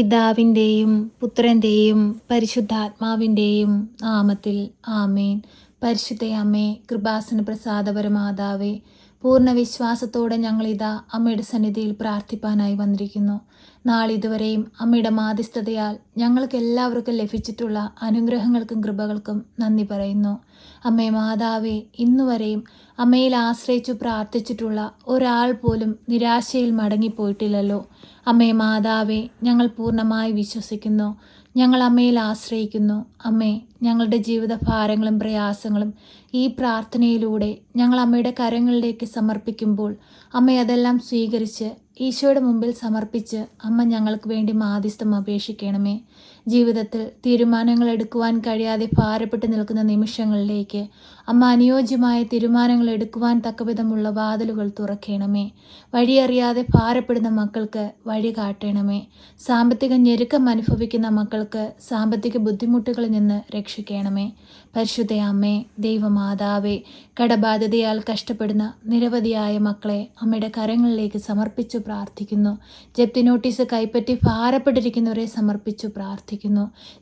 പിതാവിന്റെയും പുത്രന്റെയും പരിശുദ്ധാത്മാവിന്റെയും നാമത്തിൽ ആമേൻ. പരിശുദ്ധയമ്മേ കൃപാസന പ്രസാദപരമാതാവേ പൂർണ വിശ്വാസത്തോടെ ഞങ്ങളിതാ അമ്മയുടെ സന്നിധിയിൽ പ്രാർത്ഥിപ്പാനായി വന്നിരിക്കുന്നു. നാളിതുവരെയും അമ്മയുടെ മാധ്യസ്ഥതയാൽ ഞങ്ങൾക്ക് എല്ലാവർക്കും ലഭിച്ചിട്ടുള്ള അനുഗ്രഹങ്ങൾക്കും കൃപകൾക്കും നന്ദി പറയുന്നു. അമ്മേ മാതാവേ ഇന്നുവരെയും അമ്മയിൽ ആശ്രയിച്ചു പ്രാർത്ഥിച്ചിട്ടുള്ള ഒരാൾ പോലും നിരാശയിൽ മടങ്ങിപ്പോയിട്ടില്ലല്ലോ. അമ്മേ മാതാവേ ഞങ്ങൾ പൂർണമായി വിശ്വസിക്കുന്നു. ഞങ്ങൾ അമ്മയിൽ ആശ്രയിക്കുന്നു. അമ്മേ ഞങ്ങളുടെ ജീവിത ഭാരങ്ങളും പ്രയാസങ്ങളും ഈ പ്രാർത്ഥനയിലൂടെ ഞങ്ങൾ അമ്മയുടെ കരങ്ങളിലേക്ക് സമർപ്പിക്കുമ്പോൾ അമ്മ അതെല്ലാം സ്വീകരിച്ച് ഈശോയുടെ മുമ്പിൽ സമർപ്പിച്ച് അമ്മ ഞങ്ങൾക്ക് വേണ്ടി മാധ്യസ്ഥം അപേക്ഷിക്കണമേ. ജീവിതത്തിൽ തീരുമാനങ്ങൾ എടുക്കുവാൻ കഴിയാതെ ഭാരപ്പെട്ട് നിൽക്കുന്ന നിമിഷങ്ങളിലേക്ക് അമ്മ അനുയോജ്യമായ തീരുമാനങ്ങൾ എടുക്കുവാൻ തക്കവിധമുള്ള വാതിലുകൾ തുറക്കണമേ. വഴിയറിയാതെ ഭാരപ്പെടുന്ന മക്കൾക്ക് വഴി കാട്ടണമേ. സാമ്പത്തിക ഞെരുക്കം അനുഭവിക്കുന്ന മക്കൾക്ക് സാമ്പത്തിക ബുദ്ധിമുട്ടുകളിൽ നിന്ന് രക്ഷിക്കണമേ. പരിശുദ്ധ അമ്മേ ദൈവമാതാവേ കടബാധ്യതയാൽ കഷ്ടപ്പെടുന്ന നിരവധിയായ മക്കളെ അമ്മയുടെ കരങ്ങളിലേക്ക് സമർപ്പിച്ചു പ്രാർത്ഥിക്കുന്നു. ജപ്തി നോട്ടീസ് കൈപ്പറ്റി ഭാരപ്പെട്ടിരിക്കുന്നവരെ സമർപ്പിച്ചു പ്രാർത്ഥിക്കുന്നു.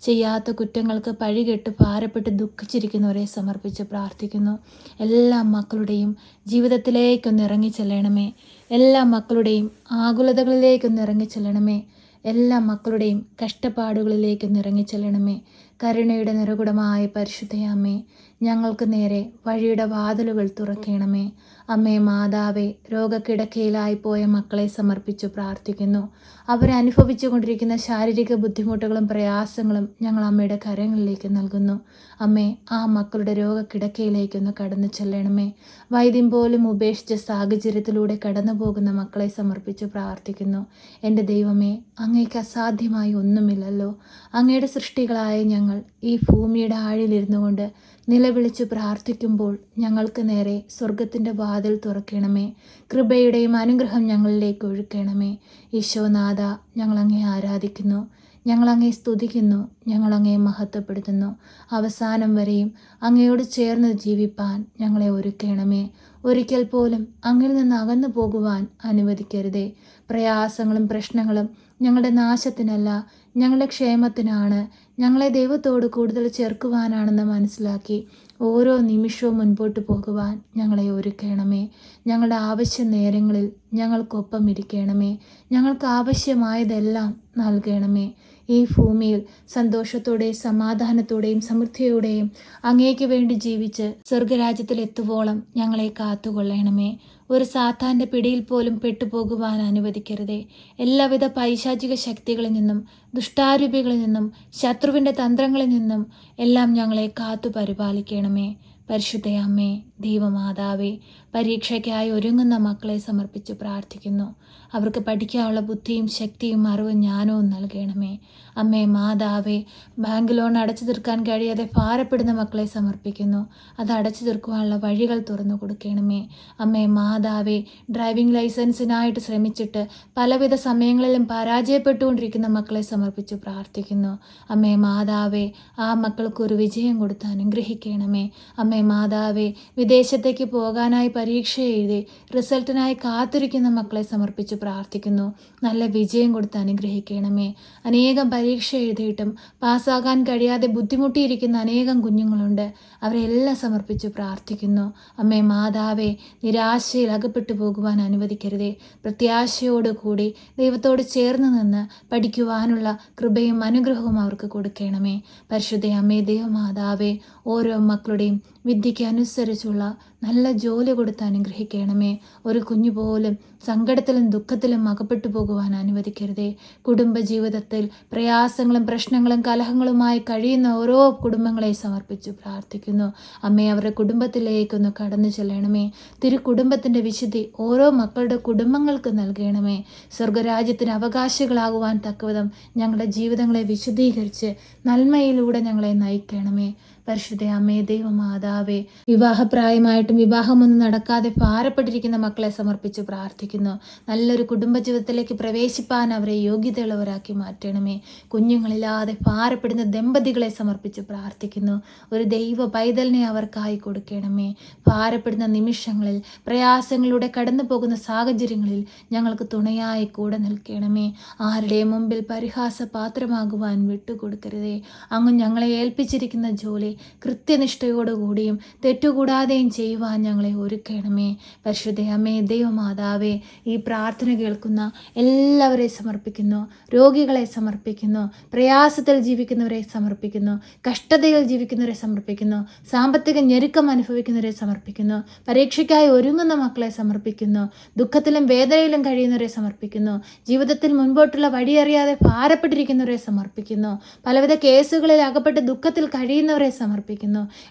ചെയ്യാത്ത കുറ്റങ്ങൾക്ക് പഴികെട്ട് ഭാരപ്പെട്ട് ദുഃഖിച്ചിരിക്കുന്നവരെ സമർപ്പിച്ച് പ്രാർത്ഥിക്കുന്നു. എല്ലാ മക്കളുടെയും ജീവിതത്തിലേക്കൊന്ന് ഇറങ്ങി ചെല്ലണമേ. എല്ലാ മക്കളുടെയും ആകുലതകളിലേക്കൊന്ന് ഇറങ്ങി ചെല്ലണമേ. എല്ലാ മക്കളുടെയും കഷ്ടപ്പാടുകളിലേക്കൊന്ന് ഇറങ്ങി ചെല്ലണമേ. കരുണയുടെ നിറകുടമായ പരിശുദ്ധയമ്മേ ഞങ്ങൾക്ക് നേരെ വഴിയുടെ വാതിലുകൾ തുറക്കണമേ. അമ്മേ മാതാവേ രോഗക്കിടക്കയിലായിപ്പോയ മക്കളെ സമർപ്പിച്ചു പ്രാർത്ഥിക്കുന്നു. അവരനുഭവിച്ചു കൊണ്ടിരിക്കുന്ന ശാരീരിക ബുദ്ധിമുട്ടുകളും പ്രയാസങ്ങളും ഞങ്ങൾ അമ്മയുടെ കരങ്ങളിലേക്ക് നൽകുന്നു. അമ്മേ ആ മക്കളുടെ രോഗക്കിടക്കയിലേക്കൊന്ന് കടന്നു ചെല്ലണമേ. വൈദ്യം പോലും ഉപേക്ഷിച്ച സാഹചര്യത്തിലൂടെ കടന്നു പോകുന്ന മക്കളെ സമർപ്പിച്ചു പ്രാർത്ഥിക്കുന്നു. എന്റെ ദൈവമേ അങ്ങേക്ക് അസാധ്യമായി ഒന്നുമില്ലല്ലോ. അങ്ങയുടെ സൃഷ്ടികളായ ഞങ്ങൾ ഈ ഭൂമിയുടെ ആഴിലിരുന്നു കൊണ്ട് നിലവിളിച്ചു പ്രാർത്ഥിക്കുമ്പോൾ ഞങ്ങൾക്ക് നേരെ സ്വർഗത്തിന്റെ വാതിൽ തുറക്കണമേ. കൃപയുടെയും അനുഗ്രഹം ഞങ്ങളിലേക്ക് ഒഴുക്കണമേ. ഈശോനാഥ ഞങ്ങളങ്ങേ ആരാധിക്കുന്നു. ഞങ്ങളങ്ങേ സ്തുതിക്കുന്നു. ഞങ്ങളങ്ങേ മഹത്വപ്പെടുത്തുന്നു. അവസാനം വരെയും അങ്ങയോട് ചേർന്ന് ജീവിപ്പാൻ ഞങ്ങളെ ഒരുക്കണമേ. ഒരിക്കൽ പോലും അങ്ങിൽ നിന്ന് അകന്നു പോകുവാൻ അനുവദിക്കരുതേ. പ്രയാസങ്ങളും പ്രശ്നങ്ങളും ഞങ്ങളുടെ നാശത്തിനല്ല ഞങ്ങളുടെ ക്ഷേമത്തിനാണ്. ഞങ്ങളെ ദൈവത്തോട് കൂടുതൽ ചേർക്കുവാനാണെന്ന് മനസ്സിലാക്കി ഓരോ നിമിഷവും മുൻപോട്ട് പോകുവാൻ ഞങ്ങളെ ഒരുക്കണമേ. ഞങ്ങളുടെ ആവശ്യ നേരങ്ങളിൽ ഞങ്ങൾക്കൊപ്പം ഇരിക്കണമേ. ഞങ്ങൾക്ക് ആവശ്യമായതെല്ലാം നൽകണമേ. ഈ ഭൂമിയിൽ സന്തോഷത്തോടെയും സമാധാനത്തോടെയും സമൃദ്ധിയോടെയും അങ്ങേക്ക് വേണ്ടി ജീവിച്ച് സ്വർഗരാജ്യത്തിൽ എത്തുവോളം ഞങ്ങളെ കാത്തുകൊള്ളണമേ. ഒരു സാത്താന്റെ പിടിയിൽ പോലും പെട്ടുപോകുവാൻ അനുവദിക്കരുതേ. എല്ലാവിധ പൈശാചിക ശക്തികളിൽ നിന്നും ദുഷ്ടാരൂപികളിൽ നിന്നും ശത്രുവിന്റെ തന്ത്രങ്ങളിൽ നിന്നും എല്ലാം ഞങ്ങളെ കാത്തു പരിപാലിക്കണമേ പരിശുദ്ധയമ്മേ ദൈവമാതാവേ പരീക്ഷയ്ക്കായി ഒരുങ്ങുന്ന മക്കളെ സമർപ്പിച്ച് പ്രാർത്ഥിക്കുന്നു. അവർക്ക് പഠിക്കാനുള്ള ബുദ്ധിയും ശക്തിയും അറിവും ജ്ഞാനവും നൽകണമേ. അമ്മേ മാതാവേ ബാങ്ക് ലോൺ അടച്ചു തീർക്കാൻ കഴിയാതെ ഭാരപ്പെടുന്ന മക്കളെ സമർപ്പിക്കുന്നു. അത് അടച്ചു തീർക്കുവാനുള്ള വഴികൾ തുറന്നു കൊടുക്കണമേ. അമ്മേ മാതാവേ ഡ്രൈവിംഗ് ലൈസൻസിനായിട്ട് ശ്രമിച്ചിട്ട് പലവിധ സമയങ്ങളിലും പരാജയപ്പെട്ടുകൊണ്ടിരിക്കുന്ന മക്കളെ സമർപ്പിച്ച് പ്രാർത്ഥിക്കുന്നു. അമ്മേ മാതാവേ ആ മക്കൾക്ക് ഒരു വിജയം കൊടുത്ത് അനുഗ്രഹിക്കണമേ. അമ്മേ മാതാവേ വിദേശത്തേക്ക് പോകാനായി പരീക്ഷ എഴുതി റിസൾട്ടിനായി കാത്തിരിക്കുന്ന മക്കളെ സമർപ്പിച്ച് പ്രാർത്ഥിക്കുന്നു. നല്ല വിജയം കൊടുത്ത് അനുഗ്രഹിക്കണമേ. അനേകം പരീക്ഷ എഴുതിയിട്ടും പാസ്സാകാൻ കഴിയാതെ ബുദ്ധിമുട്ടിയിരിക്കുന്ന അനേകം കുഞ്ഞുങ്ങളുണ്ട്. അവരെല്ലാം സമർപ്പിച്ച് പ്രാർത്ഥിക്കുന്നു. അമ്മേ മാതാവേ നിരാശയിൽ അകപ്പെട്ടു പോകുവാൻ അനുവദിക്കരുതേ. പ്രത്യാശയോട് കൂടി ദൈവത്തോട് ചേർന്ന് നിന്ന് പഠിക്കുവാനുള്ള കൃപയും അനുഗ്രഹവും അവർക്ക് കൊടുക്കണമേ. പരിശുദ്ധ അമ്മേ ദൈവമാതാവേ ഓരോ മക്കളുടെയും വിദ്യയ്ക്ക് അനുസരിച്ചുള്ള നല്ല ജോലി കൊടുത്ത് അനുഗ്രഹിക്കണമേ. ഒരു കുഞ്ഞു പോലും സങ്കടത്തിലും ദുഃഖത്തിലും അകപ്പെട്ടു പോകുവാൻ അനുവദിക്കരുതേ. കുടുംബജീവിതത്തിൽ പ്രയാസങ്ങളും പ്രശ്നങ്ങളും കലഹങ്ങളുമായി കഴിയുന്ന ഓരോ കുടുംബങ്ങളെ സമർപ്പിച്ചു പ്രാർത്ഥിക്കുന്നു. അമ്മേ അവരുടെ കുടുംബത്തിലേക്കൊന്ന് കടന്നു ചെല്ലണമേ. തിരു കുടുംബത്തിന്റെ വിശുദ്ധി ഓരോ മക്കളുടെ കുടുംബങ്ങൾക്ക് നൽകണമേ. സ്വർഗരാജ്യത്തിന് അവകാശികളാകുവാൻ തക്കവിധം ഞങ്ങളുടെ ജീവിതങ്ങളെ വിശുദ്ധീകരിച്ച് നന്മയിലൂടെ ഞങ്ങളെ നയിക്കണമേ. പരിശുദ്ധ അമ്മേ ദൈവമാതാവേ വിവാഹപ്രായമായിട്ടും വിവാഹമൊന്നും നടക്കാതെ ഭാരപ്പെട്ടിരിക്കുന്ന മക്കളെ സമർപ്പിച്ച് പ്രാർത്ഥിക്കുന്നു. നല്ലൊരു കുടുംബജീവിതത്തിലേക്ക് പ്രവേശിപ്പാൻ അവരെ യോഗ്യതയുള്ളവരാക്കി മാറ്റണമേ. കുഞ്ഞുങ്ങളില്ലാതെ ഭാരപ്പെടുന്ന ദമ്പതികളെ സമർപ്പിച്ച് പ്രാർത്ഥിക്കുന്നു. ഒരു ദൈവ പൈതലിനെ അവർക്കായി കൊടുക്കണമേ. ഭാരപ്പെടുന്ന നിമിഷങ്ങളിൽ പ്രയാസങ്ങളിലൂടെ കടന്നു പോകുന്ന സാഹചര്യങ്ങളിൽ ഞങ്ങൾക്ക് തുണയായി കൂടെ നിൽക്കണമേ. ആരുടെ മുമ്പിൽ പരിഹാസ പാത്രമാകുവാൻ വിട്ടുകൊടുക്കരുതേ. അങ്ങ് ഞങ്ങളെ ഏൽപ്പിച്ചിരിക്കുന്ന ജോലി കൃത്യനിഷ്ഠയോടുകൂടിയും തെറ്റുകൂടാതെയും ചെയ്യുവാൻ ഞങ്ങളെ ഒരുക്കണമേ. പരിശുദ്ധ അമ്മേ ദൈവമാതാവേ ഈ പ്രാർത്ഥന കേൾക്കുന്ന എല്ലാവരെയും സമർപ്പിക്കുന്നു രോഗികളെ സമർപ്പിക്കുന്നു പ്രയാസത്തിൽ ജീവിക്കുന്നവരെ സമർപ്പിക്കുന്നു കഷ്ടതയിൽ ജീവിക്കുന്നവരെ സമർപ്പിക്കുന്നു സാമ്പത്തിക ഞെരുക്കം അനുഭവിക്കുന്നവരെ സമർപ്പിക്കുന്നു പരീക്ഷയ്ക്കായി ഒരുങ്ങുന്ന മക്കളെ സമർപ്പിക്കുന്നു ദുഃഖത്തിലും വേദനയിലും കഴിയുന്നവരെ സമർപ്പിക്കുന്നു ജീവിതത്തിൽ മുൻപോട്ടുള്ള വഴിയറിയാതെ ഭാരപ്പെട്ടിരിക്കുന്നവരെ സമർപ്പിക്കുന്നു പലവിധ കേസുകളിൽ അകപ്പെട്ട് ദുഃഖത്തിൽ കഴിയുന്നവരെ സമർപ്പിക്കുന്നു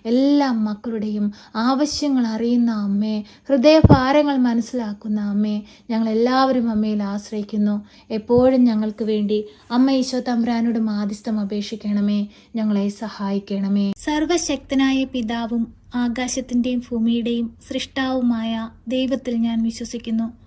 എല്ലാ മക്കളുടെയും ആവശ്യങ്ങൾ അറിയുന്ന അമ്മേ ഹൃദയഭാരങ്ങൾ മനസ്സിലാക്കുന്ന അമ്മേ ഞങ്ങൾ എല്ലാവരും അമ്മയിൽ ആശ്രയിക്കുന്നു. എപ്പോഴും ഞങ്ങൾക്ക് വേണ്ടി അമ്മ ഈശോ തമ്പ്രാനോട് മാധ്യസ്ഥം അപേക്ഷിക്കണമേ ഞങ്ങളെ സഹായിക്കണമേ. സർവശക്തനായ പിതാവും ആകാശത്തിന്റെയും ഭൂമിയുടെയും സൃഷ്ടാവുമായ ദൈവത്തിൽ ഞാൻ വിശ്വസിക്കുന്നു.